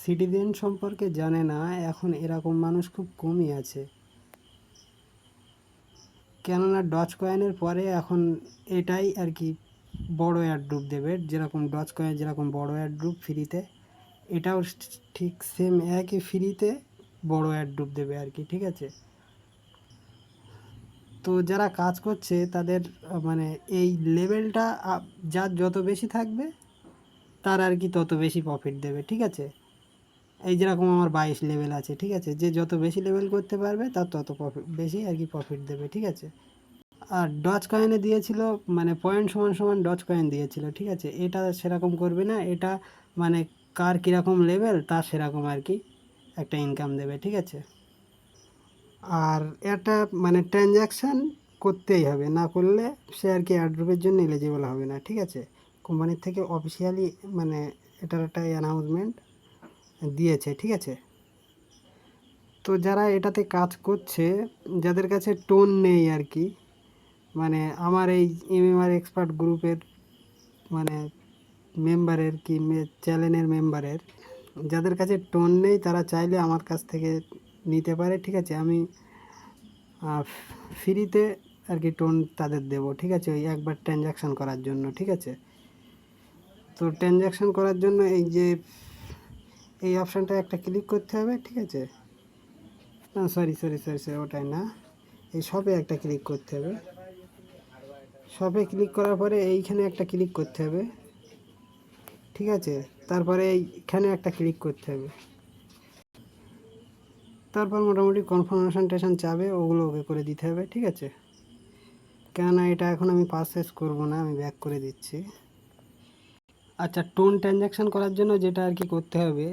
Citizen সম্পর্কে জানে না, এখন এরকম মানুষ খুব কমই আছে। কেননা ডচ কয়েনের পরে এখন এটাই আর কি বড় অ্যাড্রুপ দেবে, যেরকম ডচ কয়েন যেরকম বড় অ্যাড্রুপ ফ্রিতে এটাও ঠিক সেম একই ফ্রিতে বড় অ্যাড্রুপ দেবে আর কি, ঠিক আছে? তো যারা কাজ করছে, তাদের মানে এই লেভেলটা যার যত বেশি থাকবে, তার আর কি তত বেশি প্রফিট দেবে, ঠিক আছে? এই যেরকম আমার বাইশ লেভেল আছে, ঠিক আছে? যে যত বেশি লেভেল করতে পারবে, তার তত প্রফিট বেশি আর কি প্রফিট দেবে, ঠিক আছে? আর ডচ কয়েনে দিয়েছিল মানে পয়েন্ট সমান সমান ডচ কয়েন দিয়েছিল, ঠিক আছে? এটা সেরকম করবে না, এটা মানে কার কীরকম লেভেল তার সেরকম আর কি একটা ইনকাম দেবে, ঠিক আছে? আর এটা মানে ট্রানজ্যাকশান করতেই হবে, না করলে সে আর কি অ্যাড্রপের জন্য এলিজিবল হবে না, ঠিক আছে? কোম্পানির থেকে অফিসিয়ালি মানে এটার একটা অ্যানাউন্সমেন্ট দিয়েছে, ঠিক আছে? তো যারা এটাতে কাজ করছে, যাদের কাছে টোন নেই আর কি মানে আমার এই এমএমআর এক্সপার্ট গ্রুপের মানে মেম্বারের কি চ্যানেলের মেম্বারের যাদের কাছে টোন নেই, তারা চাইলে আমার কাছ থেকে নিতে পারে, ঠিক আছে? আমি ফ্রিতে আর কি টোন তাদের দেবো, ঠিক আছে? ওই একবার ট্রানজ্যাকশান করার জন্য, ঠিক আছে? তো ট্রানজ্যাকশান করার জন্য এই যে এই অপশানটা একটা ক্লিক করতে হবে, ঠিক আছে? না সরি সরি সরি সরি ওটাই না। এই সবে একটা ক্লিক করতে হবে। সবে ক্লিক করার পরে এইখানে একটা ক্লিক করতে হবে, ঠিক আছে? তারপরে এইখানে একটা ক্লিক করতে হবে। তারপর মোটামুটি কনফার্মেশন টেশন চাবে, ওগুলো ওকে করে দিতে হবে, ঠিক আছে? কেননা এটা এখন আমি পারচেস করব না, আমি ব্যাক করে দিচ্ছি। আচ্ছা টোন ট্রানজ্যাকশান করার জন্য যেটা আর কি করতে হবে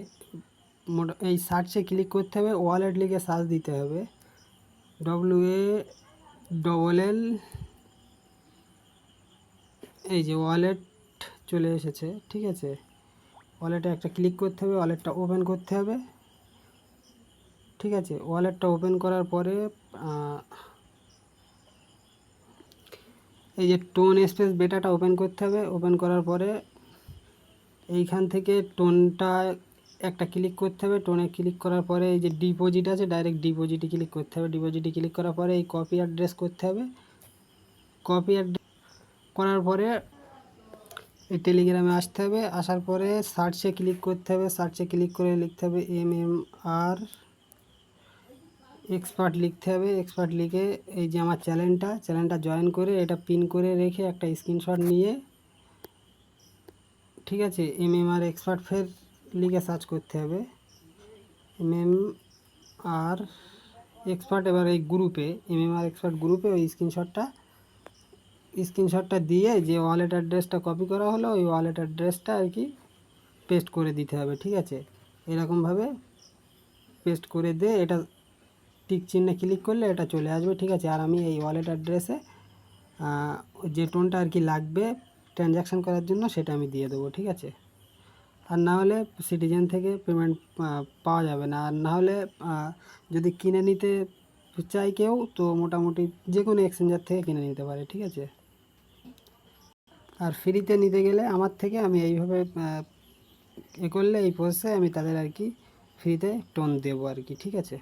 এই সার্চে ক্লিক করতে হবে ওয়ালেট লিখে সার্চ দিতে হবে। ডব্লিউ এ ডবল এল এই যে ওয়ালেট চলে এসেছে, ঠিক আছে? ওয়ালেটে একটা ক্লিক করতে হবে ওয়ালেটটা ওপেন করতে হবে। ঠিক আছে? ওয়ালেটটা ওপেন করার পরে এই যে টোন স্পেস বেটাটা ওপেন করতে হবে। ওপেন করার পরে, এইখান থেকে টোনটা একটা ক্লিক করতে হবে টোনে ক্লিক করার পরে এই যে ডিপোজিট আছে ডাইরেক্ট ডিপোজিটে ক্লিক করতে হবে। ডিপোজিটে ক্লিক করার পরে এই কপি অ্যাড্রেস করতে হবে। কপি অ্যাড্রেস করার পরে এই টেলিগ্রামে আসতে হবে। আসার পরে সার্চে ক্লিক করতে হবে। সার্চে ক্লিক করে লিখতে হবে এম এম আর এক্সপার্ট লিখতে হবে। এক্সপার্ট লিখে এই যে আমার চ্যানেলটা চ্যানেলটা জয়েন করে এটা পিন করে রেখে একটা স্ক্রিনশট নিয়ে, ঠিক আছে এম এম আর এক্সপার্ট ফের লিখে সার্চ করতে হবে। এম এম আর এক্সপার্ট, এবার এই গ্রুপে এম এম আর এক্সপার্ট গ্রুপে ওই স্ক্রিনশটটা স্ক্রিনশটটা দিয়ে যে ওয়ালেট অ্যাড্রেসটা কপি করা হলো, ওই ওয়ালেট অ্যাড্রেসটা আর কি পেস্ট করে দিতে হবে, ঠিক আছে? এরকমভাবে পেস্ট করে দিয়ে এটা টিক চিহ্নে ক্লিক করলে এটা চলে আসবে, ঠিক আছে? আর আমি এই ওয়ালেট অ্যাড্রেসে যে টোনটা আর কি লাগবে ট্রানজ্যাকশান করার জন্য সেটা আমি দিয়ে দেবো, ঠিক আছে? আর না হলে সিটিজেন থেকে পেমেন্ট পাওয়া যাবে না। আর না হলে যদি কিনে নিতে চাই কেউ, তো মোটামুটি যে কোনো এক্সচেঞ্জার থেকে কিনে নিতে পারে, ঠিক আছে? আর ফ্রিতে নিতে গেলে আমার থেকে আমি এইভাবে এ করলে এই প্রসেসে আমি তাদের আর কি ফ্রিতে টোন দেবো আর কি, ঠিক আছে?